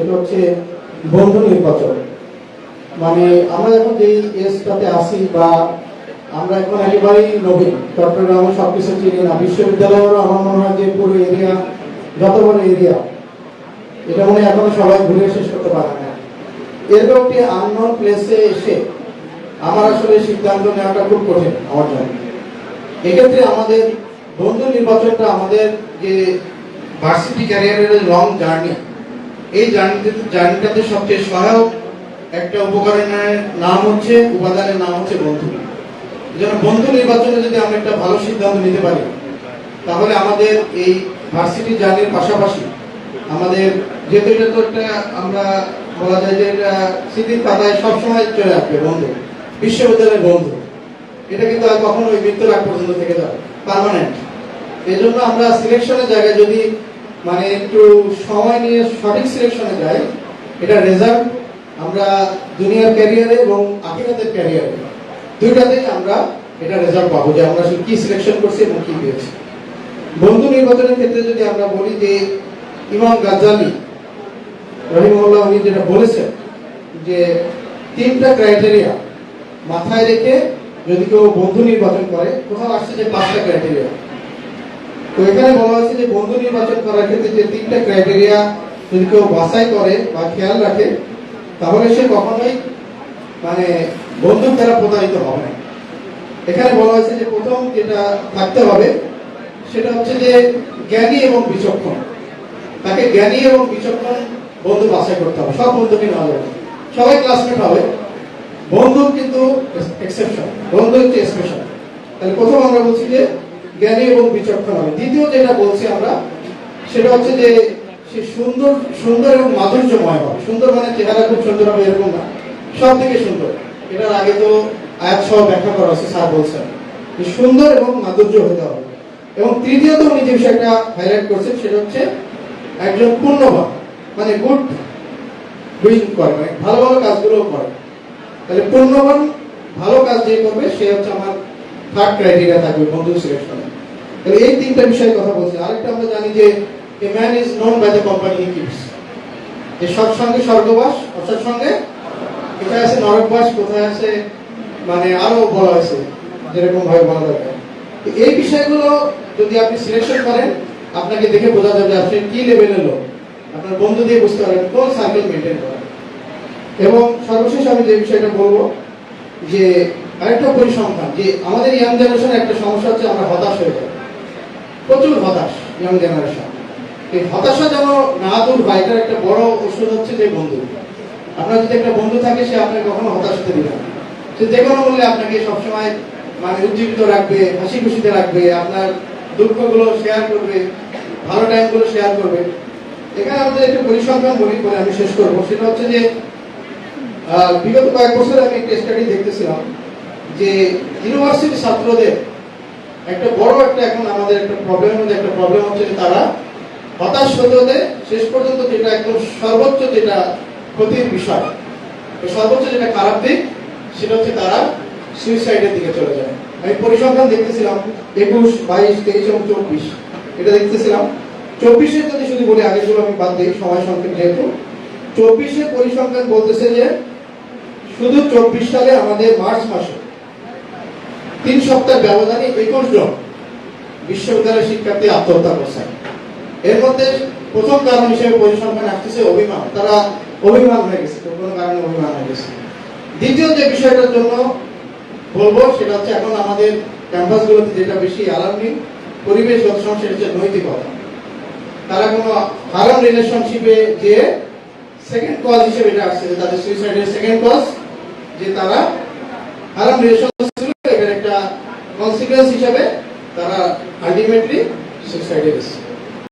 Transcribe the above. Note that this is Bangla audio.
সেটা হচ্ছে বন্ধু নির্বাচন। মানে আমরা যখন যেই এজটাতে আসি বা আমরা এখন একেবারেই নবীন চট্টগ্রামে সব কিছু চিনি না বিশ্ববিদ্যালয়েরও আমার মনে হয় যে পুরো এরিয়া যত বড় এরিয়া এটা মনে এখনও সবাই ঘুরে শেষ করতে পারে না। এরকম একটি আননোন প্লেসে এসে আমার আসলে সিদ্ধান্ত নেওয়াটা খুব কঠিন আমার জন্য। এক্ষেত্রে আমাদের বন্ধু নির্বাচনটা আমাদের যে ভার্সিটি ক্যারিয়ারের লং জার্নি এই জার্নিটাতে সবচেয়ে সহায়ক একটা উপকরণের নাম হচ্ছে, উপাদানের নাম হচ্ছে বন্ধু। যেন বন্ধু নির্বাচনে যদি আমরা একটা ভালো সিদ্ধান্ত নিতে পারি, তাহলে আমাদের এই ভার্সিটি জার্নির পাশাপাশি আমাদের যেহেতু এটা একটা আমরা বলা যায় যে এটা স্মৃতির পাতায় সবসময় চলে আসবে বন্ধু, বিশ্ববিদ্যালয়ের বন্ধু। এটা কিন্তু আর কখনো ওই মৃত্যুর আগ পর্যন্ত থেকে যাবে পার্মানেন্ট এই জন্য আমরা সিলেকশনের জায়গায় যদি মানে একটু সময় নিয়ে সঠিক সিলেকশনে যাই, এটা রেজাল্ট আমরা দুনিয়ার ক্যারিয়ারে এবং আখিরাতের ক্যারিয়ারে দুইটাতেই আমরা এটা রেজাল্ট পাবো যে আমরা আসলে কি সিলেকশন করছি এবং কি পেয়েছি। বন্ধু নির্বাচনের ক্ষেত্রে যদি আমরা বলি যে ইমাম গাজ্জালি রহিমউল্লাহ উনি যেটা বলেছেন যে তিনটা ক্রাইটেরিয়া মাথায় রেখে যদি কেউ বন্ধু নির্বাচন করে, কোথাও আসছে যে পাঁচটা ক্রাইটেরিয়া তো এখানে বলা হয়েছে যে বন্ধু নির্বাচন করার ক্ষেত্রে যে তিনটা ক্রাইটেরিয়া যদি কেউ বাছাই করে বা খেয়াল রাখে, তাহলে সে কখনোই মানে বন্ধুর দ্বারা প্রতারিত হবে না। এখানে বলা হয়েছে যে প্রথম যেটা থাকতে হবে, সেটা হচ্ছে যে জ্ঞানী এবং বিচক্ষণ। তাকে জ্ঞানী এবং বিচক্ষণ বন্ধু বাছাই করতে হবে, সব বন্ধুকে নেওয়া যাবে। সবাই ক্লাসমেট হবে। বন্ধু কিন্তু এক্সেপশন বন্ধু হচ্ছে স্পেশাল তাহলে প্রথম আমরা বলছি যে জ্ঞানী এবং বিচক্ষণ হবে দ্বিতীয় যেটা বলছি আমরা, সেটা হচ্ছে যে সে সুন্দর সুন্দর এবং মাধুর্যময় হবে। সুন্দর মানে চেহারা খুব সুন্দর হবে, এরকম না। সব থেকে সুন্দর। এটার আগে তো আয়াত সহ ব্যাখ্যা করা হচ্ছে স্যার বলছেন সুন্দর এবং মাধুর্য হতে হবে। এবং তৃতীয়ত উনি যে বিষয়টা হাইলাইট করছেন, সেটা হচ্ছে একজন পূর্ণবান মানে গুড ডুইং করে মানে ভালো ভালো কাজগুলো করে। তাহলে পূর্ণবান ভালো কাজ যে করবে, সে হচ্ছে আমার থার্ড ক্রাইটেরিয়া থাকবে বন্ধু সিলেকশনে তাহলে এই তিনটা বিষয়ে কথা বলছি। আরেকটা আমরা জানি যে a man is known by the company he keeps যে সৎসঙ্গে স্বর্গবাস অসৎসঙ্গে কোথায় আছে? নরকবাস কোথায় আছে? মানে আরও বলা হয়েছে, যেরকম ভাবে বলা দরকার এই বিষয়গুলো যদি আপনি সিলেকশন করেন, আপনাকে দেখে বোঝা যাবে আপনি কি লেভেলের লোক। আপনার বন্ধু দিয়ে বুঝতে পারবেন কোন সার্কেল মেনটেন করেন। এবং সর্বশেষ আমি যে বিষয়টা বলব, যে আরেকটা পরিসংখ্যান, যে আমাদের ইয়াং জেনারেশনের একটা সমস্যা হচ্ছে আমরা হতাশ হয়ে যাই প্রচুর হতাশ ইয়াং জেনারেশন এই হতাশা যেন না দূর হয়, এটার একটা বড় ওষুধ হচ্ছে যে বন্ধু। আপনার যদি একটা বন্ধু থাকে, সে আপনাকে কখনো হতাশ হতে না। সে যে কোনো মূল্যে আপনাকে সবসময় মানে উজ্জীবিত রাখবে, হাসি খুশিতে রাখবে, আপনার দুঃখগুলো শেয়ার করবে, ভালো টাইমগুলো শেয়ার করবে। এখানে আমাদের একটু পরিসংখ্যান বলি করে আমি শেষ করব। সেটা হচ্ছে যে বিগত কয়েক বছর আমি একটা স্টাডি দেখতেছিলাম। যে ইউনিভার্সিটি ছাত্রদের একটা বড় একটা এখন আমাদের একটা প্রবলেম মধ্যে একটা প্রবলেম হচ্ছে যে তারা হতাশ হতে শেষ পর্যন্ত যেটা একদম সর্বোচ্চ যেটা ক্ষতির বিষয় সর্বোচ্চ যেটা খারাপ দিক, সেটা হচ্ছে তারা সুইসাইডের দিকে চলে যায়। আমি পরিসংখ্যান দেখতেছিলাম একুশ, বাইশ, তেইশ এবং চব্বিশ। এটা দেখতেছিলাম। চব্বিশের যদি শুধু বলি আগেগুলো আমি বাদ দিই, সময় সংক্ষেপ যেহেতু। চব্বিশের পরিসংখ্যান বলতেছে যে শুধু চব্বিশ সালে আমাদের মার্চ মাসে তিন সপ্তাহ ব্যবধানে একুশ জন বিশ্ববিদ্যালয় শিক্ষার্থী আত্মহত্যা করছেন। এর মধ্যে প্রথম কারণ হিসেবে পরিসংখ্যান আসতেছে অভিমান। তারা অভিমান হয়ে গেছে কোনো কারণে অভিমান হয়ে গেছে। দ্বিতীয় যে বিষয়টার জন্য বলব, সেটা হচ্ছে এখন আমাদের ক্যাম্পাসগুলোতে যেটা বেশি অ্যালার্মিং পরিবেশগত সমস্যা হচ্ছে নৈতিকতা। তারা কোনো হারাম রিলেশনশিপে যে সেকেন্ড কজ হিসেবে এটা আসছে তাদের সুইসাইডের সেকেন্ড কজ যে তারা হারাম রিলেশন কনসিকুয়েন্স হিসাবে তারা আলটিমেটলি সুইসাইডে গেছে